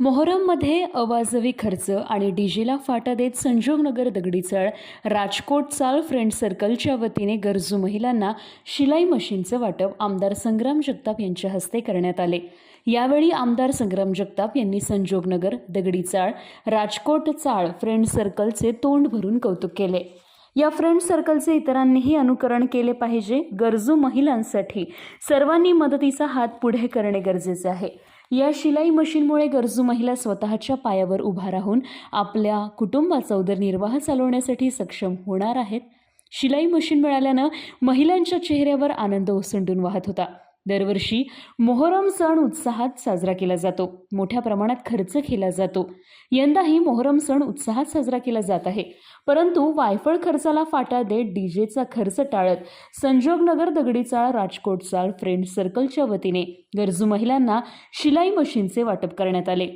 मोहरममध्ये अवाजवी खर्च आणि डीजेला फाटा देत संजोगनगर दगडी चाळ राजकोट चाळ फ्रेंड सर्कलच्या वतीने गरजू महिलांना शिलाई मशीनचं वाटप आमदार संग्राम जगताप यांच्या हस्ते करण्यात आले. यावेळी आमदार संग्राम जगताप यांनी संजोगनगर दगडी चाळ राजकोट चाळ फ्रेंड सर्कलचे तोंड भरून कौतुक केले. या फ्रेंड सर्कलचे इतरांनीही अनुकरण केले पाहिजे. गरजू महिलांसाठी सर्वांनी मदतीचा हात पुढे करणे गरजेचे आहे. या शिलाई मशीनमुळे गरजू महिला स्वतःच्या पायावर उभा राहून आपल्या कुटुंबाचा उदरनिर्वाह चालवण्यासाठी सक्षम होणार आहेत. शिलाई मशीन मिळाल्यानं महिलांच्या चेहऱ्यावर आनंद ओसंडून वाहत होता. दरवर्षी मोहरम सण उत्साहात साजरा केला जातो. मोठ्या प्रमाणात खर्च केला जातो. यंदाही मोहरम सण उत्साहात साजरा केला जात आहे. परंतु वायफळ खर्चाला फाटा देत डीजेचा खर्च टाळत संजोगनगर दगडी चाळ राजकोट चाळ फ्रेंड सर्कलच्या वतीने गरजू महिलांना शिलाई मशीनचे वाटप करण्यात आले.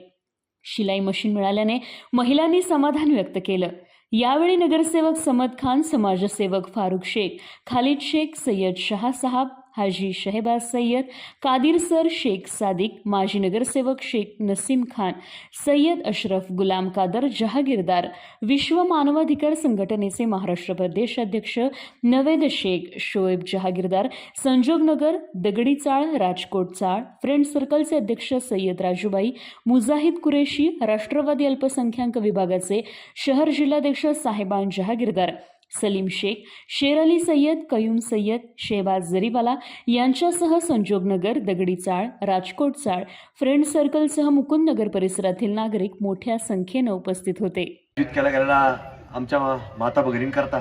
शिलाई मशीन मिळाल्याने महिलांनी समाधान व्यक्त केलं. यावेळी नगरसेवक समद खान समाजसेवक फारुख शेख खालिद शेख सय्यद शहा साहब हाजी शहबाज सय्यद कादिर सर शेख सादिक माजी नगरसेवक शेख नसीम खान सय्यद अशरफ गुलाम कादर जहागीरदार विश्व मानवाधिकार संघटनेचे महाराष्ट्र प्रदेश अध्यक्ष नवेद शेख शोएब जहागीरदार संजोगनगर दगडी चाळ राजकोट चाळ फ्रेंड सर्कलचे अध्यक्ष सय्यद राजूबाई मुजाहिद कुरेशी राष्ट्रवादी अल्पसंख्याक विभागाचे शहर जिल्हाध्यक्ष साहेबान जहागीरदार सलीम शेख शेर अली सय्यद कयूम सय्यद शेबाज जरीवाला यांच्यासह संजोगनगर दगडी चाळ राजकोट चाळ फ्रेंड सर्कलसह मुकुंदनगर परिसरातील नागरिक मोठ्या संख्येनं उपस्थित होते. केला आमच्या माता भगिनींकरता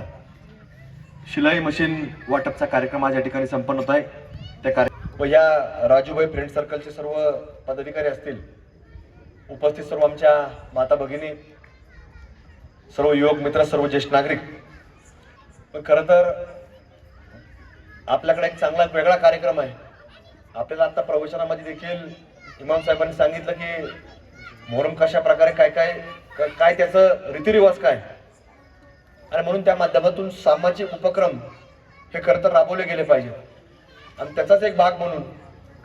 शिलाई मशीन वाटपचा कार्यक्रम आज या ठिकाणी संपन्न होत आहे. त्या कार्य व या राजूभाई फ्रेंड सर्कलचे सर्व पदाधिकारी असतील उपस्थित सर्व आमच्या माता भगिनी सर्व युवक मित्र सर्व ज्येष्ठ नागरिक पण खरं तर आपल्याकडे एक चांगला वेगळा कार्यक्रम आहे. आपल्याला आता प्रवचनामध्ये देखील इमाम साहेबांनी सांगितलं की मोहरम कशा प्रकारे काय काय काय- त्याचं रीतिरिवाज काय? आणि म्हणून त्या माध्यमातून सामाजिक उपक्रम हे खरं तर राबवले गेले पाहिजे आणि त्याचाच एक भाग म्हणून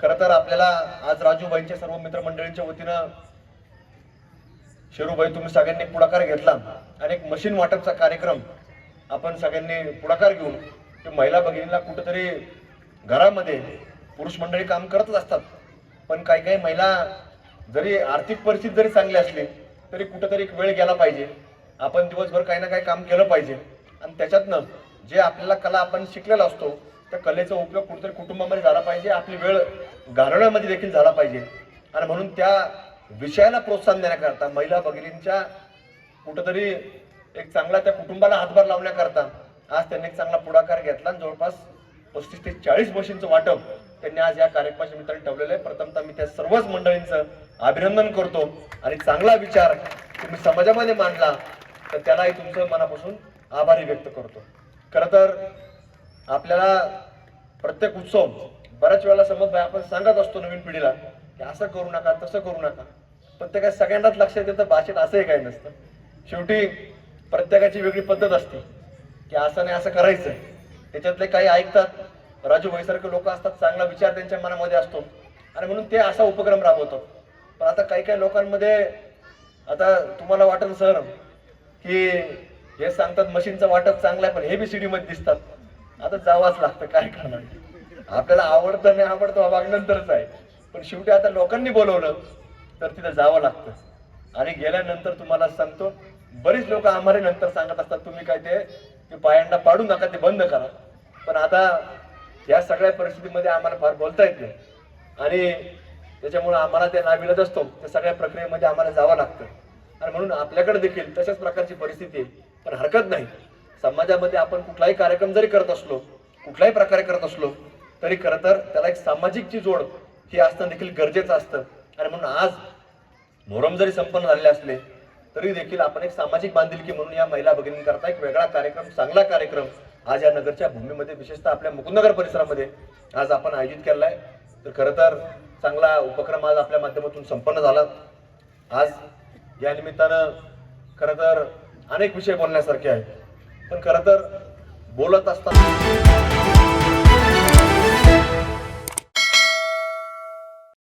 खरं तर आपल्याला आज राजूबाईंच्या सर्व मित्रमंडळींच्या वतीनं शेरूबाई तुम्ही सगळ्यांनी पुढाकार घेतला. आणि एक मशीन वाटपचा कार्यक्रम आपण सगळ्यांनी पुढाकार घेऊन ते महिला भगिनीला कुठंतरी घरामध्ये पुरुष मंडळी काम करतच असतात. पण काही काही महिला जरी आर्थिक परिस्थिती जरी चांगली असली तरी कुठंतरी एक वेळ गेला पाहिजे. आपण दिवसभर काही ना काही काम केलं पाहिजे. आणि त्याच्यातनं जे आपल्याला कला आपण शिकलेला असतो त्या कलेचा उपयोग कुठेतरी कुटुंबामध्ये झाला पाहिजे. आपली वेळ घालवण्यामध्ये देखील झाला पाहिजे. आणि म्हणून त्या विषयाला प्रोत्साहन देण्याकरता महिला भगिनींच्या कुठंतरी एक चांगला त्या कुटुंबाला हातभार लावण्याकरता आज त्यांनी एक चांगला पुढाकार घेतला आणि जवळपास पस्तीस ते चाळीस मशीनचं वाटप त्यांनी आज या कार्यक्रमाच्या निमित्ताने ठेवलेलं आहे. प्रथमतः मी त्या सर्वच मंडळींचं अभिनंदन करतो आणि चांगला विचार तुम्ही समाजामध्ये मांडला तर त्यालाही तुमचं मनापासून आभारी व्यक्त करतो. खरं तर आपल्याला प्रत्येक उत्सव बऱ्याच वेळेला समज आपण सांगत असतो नवीन पिढीला की असं करू नका तसं करू नका. पण ते काय सगळ्यांनाच लक्षात येतं भाषेत असंही काही नसतं. शेवटी प्रत्येकाची वेगळी पद्धत असते. की असं नाही असं करायचं. त्याच्यातले काही ऐकतात. राजू भाईसारखे लोक असतात चांगला विचार त्यांच्या मनामध्ये असतो. आणि म्हणून ते असा उपक्रम राबवतात पण आता काही काही लोकांमध्ये आता तुम्हाला वाटेल सर की हे सांगतात मशीनचं वाटप चांगलं आहे पण हे बी सी मध्ये दिसतात. आता जावाच लागतं काय करणार? आपल्याला आवडतं नाही आवडतं हा भाग नंतरच आहे. पण शेवटी आता लोकांनी बोलवलं तर तिथं जावं लागतं. आणि गेल्यानंतर तुम्हाला सांगतो बरीच लोक आम्हाला नंतर सांगत असतात तुम्ही काय ते पायांना पाडू नका ते बंद करा. पण आता या सगळ्या परिस्थितीमध्ये आम्हाला फार बोलता येत नाही. आणि त्याच्यामुळे आम्हाला ते नाविलत असतो त्या सगळ्या प्रक्रियेमध्ये आम्हाला जावं लागतं. आणि म्हणून आपल्याकडे देखील तशाच प्रकारची परिस्थिती आहे पण हरकत नाही. समाजामध्ये आपण कुठलाही कार्यक्रम जरी करत असलो कुठल्याही प्रकारे करत असलो तरी खरं तर त्याला एक सामाजिकची जोड ही असणं देखील गरजेचं असतं. आणि म्हणून आज मोहरम जरी संपन्न झालेले असले तरी देखील आपण एक सामाजिक बांधिलकी म्हणून या महिला भगिनींकरता एक वेगळा कार्यक्रम चांगला कार्यक्रम आज या नगरच्या भूमीमध्ये विशेषतः आपल्या मुकुंदनगर परिसरामध्ये आज आपण आयोजित केलेला आहे तर खरं तर चांगला उपक्रम आज आपल्या माध्यमातून संपन्न झाला. आज या निमित्तानं खरं तर अनेक विषय बोलण्यासारखे आहेत. पण खरं तर बोलत असताना